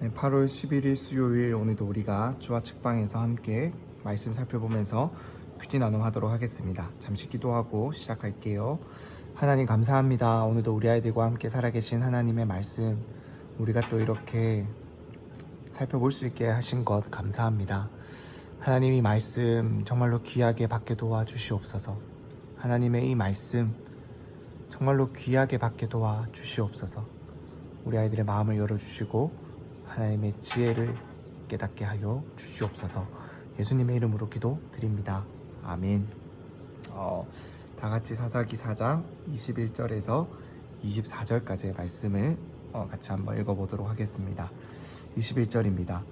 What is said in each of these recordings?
네, 8월 11일 수요일 오늘도 우리가 주와 책방에서 함께 말씀 살펴보면서 퀴즈 나눔하도록 하겠습니다. 잠시 기도하고 시작할게요. 하나님 감사합니다. 오늘도 우리 아이들과 함께 살아계신 하나님의 말씀 우리가 또 이렇게 살펴볼 수 있게 하신 것 감사합니다. 하나님이 말씀 정말로 귀하게 받게 도와주시옵소서. 하나님의 이 말씀 정말로 귀하게 받게 도와주시옵소서. 우리 아이들의 마음을 열어주시고 하나님의 지혜를 깨닫게 하여 주시옵소서. 예수님의 이름으로 기도드립니다. 아멘. 어, 다 같이 사사기 4장 21절에서 24절까지의 말씀을 어, 같이 한번 읽어보도록 하겠습니다. 21절입니다.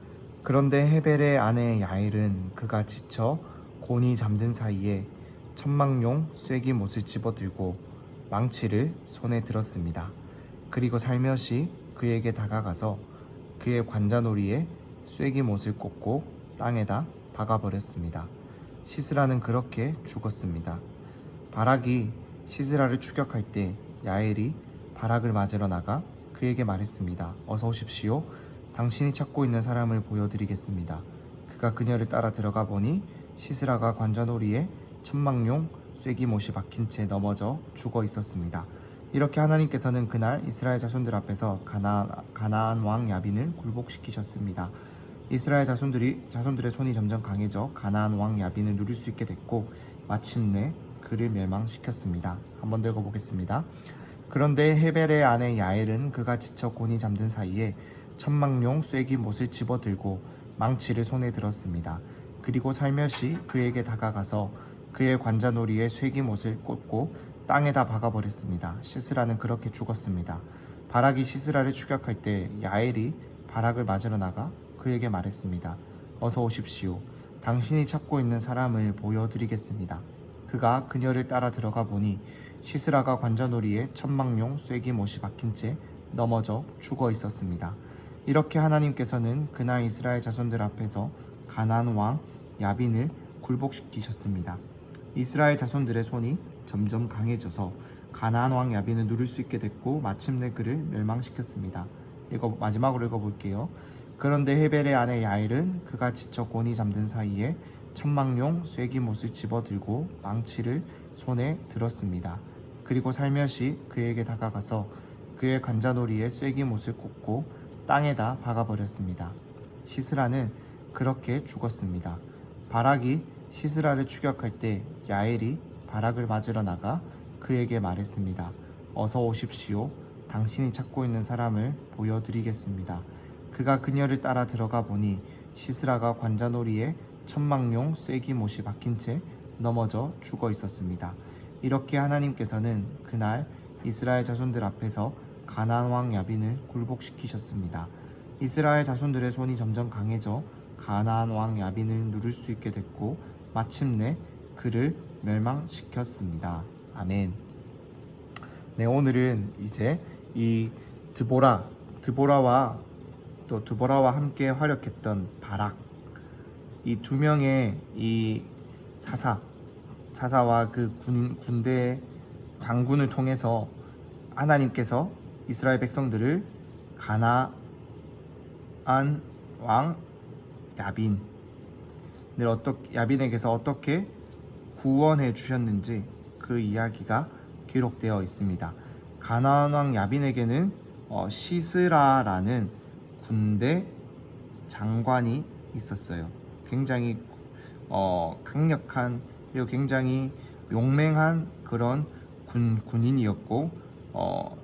그런데 헤벨의 아내 야일은 그가 지쳐 곤이 잠든 사이에 천망용 쐐기 못을 집어들고 망치를 손에 들었습니다. 그리고 살며시 그에게 다가가서 그의 관자놀이에 쐐기 못을 꽂고 땅에다 박아버렸습니다. 시스라는 그렇게 죽었습니다. 바락이 시스라를 추격할 때 야엘이 바락을 맞으러 나가 그에게 말했습니다. 어서 오십시오. 당신이 찾고 있는 사람을 보여드리겠습니다. 그가 그녀를 따라 들어가 보니 시스라가 관자놀이에 천망용 쐐기못이 박힌 채 넘어져 죽어 있었습니다. 이렇게 하나님께서는 그날 이스라엘 자손들 앞에서 가나안, 가나안 왕 야빈을 굴복시키셨습니다. 이스라엘 자손들이 자손들의 손이 점점 강해져 가나안 왕 야빈을 누릴 수 있게 됐고 마침내 그를 멸망시켰습니다. 한번 더 읽어보겠습니다. 그런데 헤벨의 아내 야엘은 그가 지쳐 곤이 잠든 사이에 천망용 쐐기 못을 집어들고 망치를 손에 들었습니다. 그리고 살며시 그에게 다가가서 그의 관자놀이에 쐐기 못을 꽂고 땅에다 박아버렸습니다. 시스라는 그렇게 죽었습니다. 바락이 시스라를 추격할 때 야엘이 바락을 맞으러 나가 그에게 말했습니다. 어서 오십시오. 당신이 찾고 있는 사람을 보여드리겠습니다. 그가 그녀를 따라 들어가 보니 시스라가 관자놀이에 천망용 쐐기 못이 박힌 채 넘어져 죽어 있었습니다. 이렇게 하나님께서는 그날 이스라엘 자손들 앞에서 가나안 왕 야빈을 굴복시키셨습니다. 이스라엘 자손들의 손이 점점 강해져서 가나안 왕 야빈을 누릴 수 있게 됐고 마침내 그를 멸망시켰습니다. 이거 마지막으로 읽어볼게요. 그런데 헤벨의 아내 야엘은 그가 지쳐 곤이 잠든 사이에 천망용 쐐기 못을 집어들고 망치를 손에 들었습니다. 그리고 살며시 그에게 다가가서 그의 관자놀이에 쐐기 못을 꽂고 땅에다 박아버렸습니다. 시스라는 그렇게 죽었습니다. 바락이 시스라를 추격할 때 야엘이 바락을 맞으러 나가 그에게 말했습니다. 어서 오십시오. 당신이 찾고 있는 사람을 보여드리겠습니다. 그가 그녀를 따라 들어가 보니 시스라가 관자놀이에 천망용 쐐기 못이 박힌 채 넘어져 죽어 있었습니다. 이렇게 하나님께서는 그날 이스라엘 자손들 앞에서 가나안 왕 야빈을 굴복시키셨습니다. 이스라엘 자손들의 손이 점점 강해져 가나안 왕 야빈을 누릴 수 있게 됐고 마침내 그를 멸망시켰습니다. 아멘. 네, 오늘은 이제 이 드보라, 드보라와 또 드보라와 함께 활약했던 바락 이 두 명의 이 사사 사사와 그 군, 군대 장군을 통해서 하나님께서 이스라엘 백성들을 가나안 왕 야빈 늘 어떻게 야빈에게서 어떻게 구원해 주셨는지 그 이야기가 기록되어 있습니다. 가나안 왕 야빈에게는 어, 시스라라는 군대 장관이 있었어요. 굉장히 어, 강력한 그리고 굉장히 용맹한 그런 군 군인이었고 어,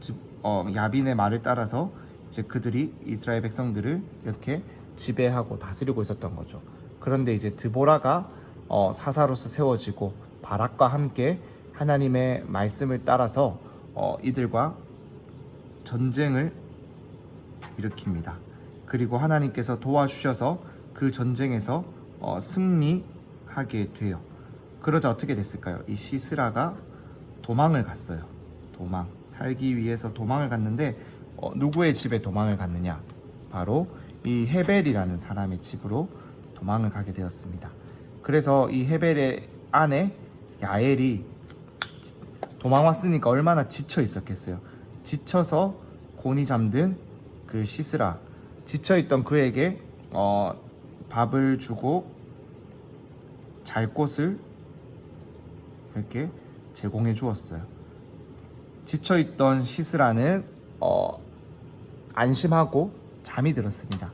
즉, 어, 야빈의 말을 따라서 이제 그들이 이스라엘 백성들을 이렇게 지배하고 다스리고 있었던 거죠. 그런데 이제 드보라가 어, 사사로서 세워지고 바락과 함께 하나님의 말씀을 따라서 어, 이들과 전쟁을 일으킵니다. 그리고 하나님께서 도와주셔서 그 전쟁에서 어, 승리하게 돼요. 그러자 어떻게 됐을까요? 이 시스라가 도망을 갔어요. 도망. 살기 위해서 도망을 갔는데 어, 누구의 집에 도망을 갔느냐? 바로 이 헤벨이라는 사람의 집으로 도망을 가게 되었습니다. 그래서 이 헤벨의 아내 야엘이 도망 왔으니까 얼마나 지쳐 있었겠어요. 지쳐서 곤이 잠든 그그 시스라 지쳐 있던 그에게 어, 밥을 주고 잘 곳을 이렇게 제공해 주었어요. 지쳐 있던 시스라는 어, 안심하고 잠이 들었습니다.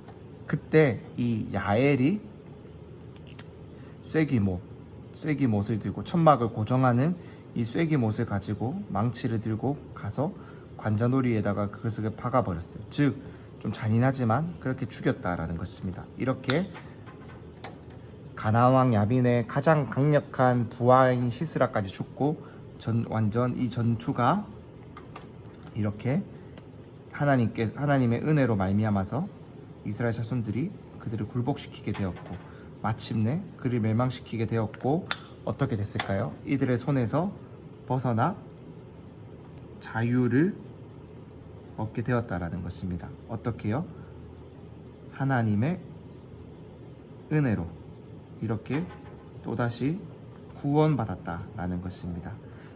그때 이 야엘이 쐐기못, 쐐기못을 들고 천막을 고정하는 이 쐐기못을 가지고 망치를 들고 가서 관자놀이에다가 그것을 박아버렸어요. 즉, 좀 잔인하지만 그렇게 죽였다라는 것입니다. 이렇게 가나왕 야빈의 가장 강력한 부하인 시스라까지 죽고 전 완전 이 전투가 이렇게 하나님께 하나님의 은혜로 말미암아서 이스라엘 자손들이 그들을 굴복시키게 되었고 마침내 그를 멸망시키게 되었고 어떻게 됐을까요? 이들의 손에서 벗어나 자유를 얻게 되었다라는 것입니다. 어떻게요? 하나님의 은혜로 이렇게 또다시 구원받았다라는 것입니다.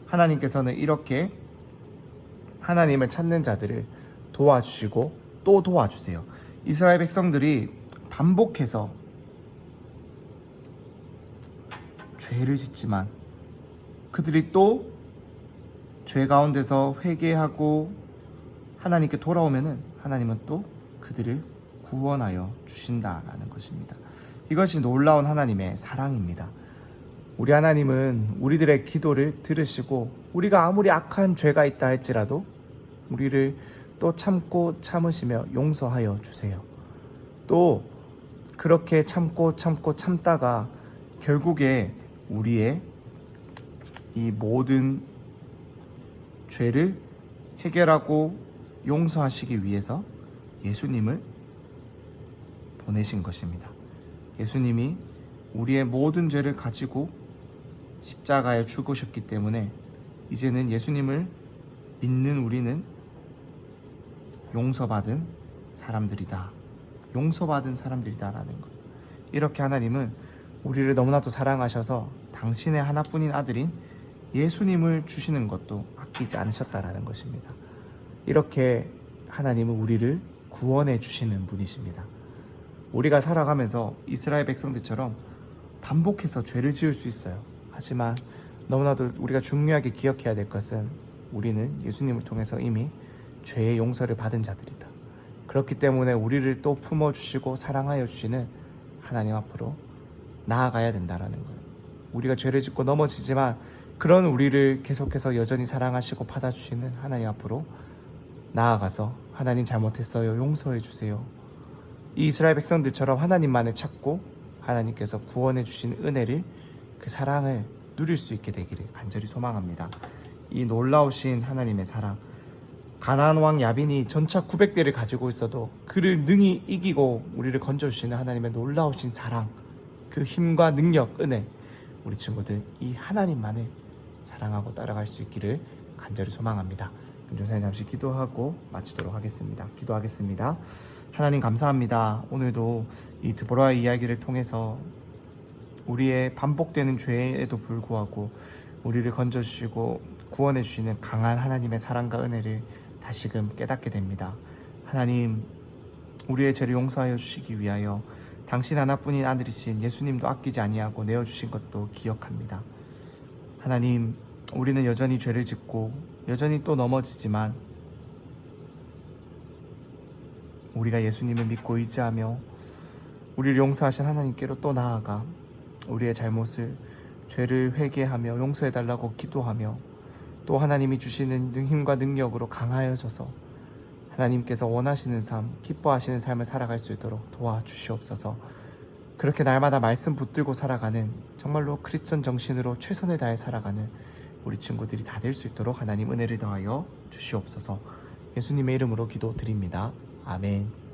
하나님께서는 이렇게 하나님을 찾는 자들을 도와주시고 또 도와주세요. 이스라엘 백성들이 반복해서 죄를 짓지만 그들이 또 죄 가운데서 회개하고 하나님께 돌아오면은 하나님은 또 그들을 구원하여 주신다라는 것입니다. 이것이 놀라운 하나님의 사랑입니다. 우리 하나님은 우리들의 기도를 들으시고 우리가 아무리 악한 죄가 있다 할지라도 우리를 또 참고 참으시며 용서하여 주세요. 또 그렇게 참고 참고 참다가 결국에 우리의 이 모든 죄를 해결하고 용서하시기 위해서 예수님을 보내신 것입니다. 예수님이 우리의 모든 죄를 가지고 십자가에 죽으셨기 때문에 이제는 예수님을 믿는 우리는 용서받은 사람들이다. 용서받은 사람들이다라는 것. 이렇게 하나님은 우리를 너무나도 사랑하셔서 당신의 하나뿐인 아들인 예수님을 주시는 것도 아끼지 않으셨다라는 것입니다. 이렇게 하나님은 우리를 구원해 주시는 분이십니다. 우리가 살아가면서 이스라엘 백성들처럼 반복해서 죄를 지을 수 있어요. 하지만 너무나도 우리가 중요하게 기억해야 될 것은 우리는 예수님을 통해서 이미 죄의 용서를 받은 자들이다. 그렇기 때문에 우리를 또 품어주시고 사랑하여 주시는 하나님 앞으로 나아가야 된다라는 거예요. 우리가 죄를 짓고 넘어지지만 그런 우리를 계속해서 여전히 사랑하시고 받아주시는 하나님 앞으로 나아가서 하나님 잘못했어요. 용서해 주세요. 이 이스라엘 백성들처럼 하나님만을 찾고 하나님께서 구원해 주신 은혜를 그 사랑을 누릴 수 있게 되기를 간절히 소망합니다. 이 놀라우신 하나님의 사랑 가나안 왕 야빈이 전차 900대를 가지고 있어도 그를 능히 이기고 우리를 건져 주시는 하나님의 놀라우신 사랑 그 힘과 능력 은혜 우리 친구들 이 하나님만을 사랑하고 따라갈 수 있기를 간절히 소망합니다. 김종사님 잠시 기도하고 마치도록 하겠습니다. 기도하겠습니다. 하나님 감사합니다. 오늘도 이 드보라의 이야기를 통해서 우리의 반복되는 죄에도 불구하고 우리를 건져주시고 구원해주시는 강한 하나님의 사랑과 은혜를 다시금 깨닫게 됩니다. 하나님, 우리의 죄를 용서하여 주시기 위하여 당신 하나뿐인 아들이신 예수님도 아끼지 아니하고 내어 주신 것도 기억합니다. 하나님, 우리는 여전히 죄를 짓고 여전히 또 넘어지지만 우리가 예수님을 믿고 의지하며 우리를 용서하신 하나님께로 또 나아가 우리의 잘못을 죄를 회개하며 용서해 달라고 기도하며 또 하나님이 주시는 능- 힘과 능력으로 강하여져서 하나님께서 원하시는 삶, 기뻐하시는 삶을 살아갈 수 있도록 도와주시옵소서. 그렇게 날마다 말씀 붙들고 살아가는 정말로 크리스천 정신으로 최선을 다해 살아가는 우리 친구들이 다 될 수 있도록 하나님 은혜를 더하여 주시옵소서. 예수님의 이름으로 기도드립니다. 아멘.